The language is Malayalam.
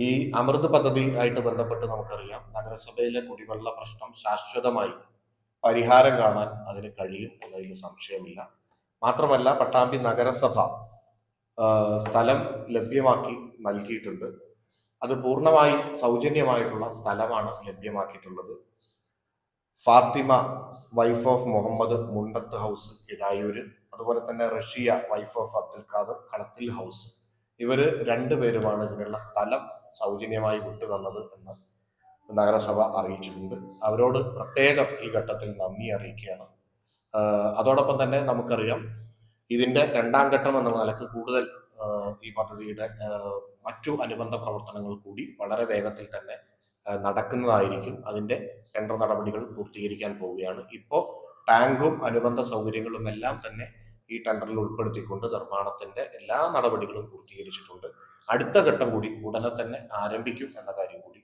ഈ അമൃത് പദ്ധതി ആയിട്ട് ബന്ധപ്പെട്ട് നമുക്കറിയാം. നഗരസഭയിലെ കുടിവെള്ള പ്രശ്നം ശാശ്വതമായി പരിഹാരം കാണാൻ അതിന് കഴിയും എന്നതിൽ സംശയമില്ല. മാത്രമല്ല പട്ടാമ്പി നഗരസഭ സ്ഥലം ലഭ്യമാക്കി നൽകിയിട്ടുണ്ട്. അത് പൂർണമായി സൗജന്യമായിട്ടുള്ള സ്ഥലമാണ് ലഭ്യമാക്കിയിട്ടുള്ളത്. Fathima wife of Muhammad Mundath house Edayur അതുപോലെ തന്നെ Rasiya wife of Abdul Khader Kalathil house. ഇവർ രണ്ടുപേരുമാണ് ഇതിനുള്ള സ്ഥലം സൗജന്യമായി വിട്ടു തന്നത് എന്ന് നഗരസഭ അറിയിച്ചിട്ടുണ്ട്. അവരോട് പ്രത്യേകം ഈ ഘട്ടത്തിൽ നന്ദി അറിയിക്കുകയാണ്. അതോടൊപ്പം തന്നെ നമുക്കറിയാം ഇതിന്റെ രണ്ടാം ഘട്ടം എന്ന നിലയ്ക്ക് കൂടുതൽ ഈ പദ്ധതിയുടെ മറ്റു അനുബന്ധ പ്രവർത്തനങ്ങൾ കൂടി വളരെ വേഗത്തിൽ തന്നെ നടക്കുന്നതായിരിക്കും. അതിന്റെ ടെൻഡർ നടപടികൾ പൂർത്തീകരിക്കാൻ പോവുകയാണ്. ഇപ്പോൾ ടാങ്കും അനുബന്ധ സൗകര്യങ്ങളും എല്ലാം തന്നെ ഈ ടെൻഡറിൽ ഉൾപ്പെടുത്തിക്കൊണ്ട് നിർമ്മാണത്തിന്റെ എല്ലാ നടപടികളും പൂർത്തീകരിച്ചിട്ടുണ്ട്. അടുത്ത ഘട്ടം കൂടി ഉടനെ തന്നെ ആരംഭിക്കും എന്ന കാര്യം കൂടി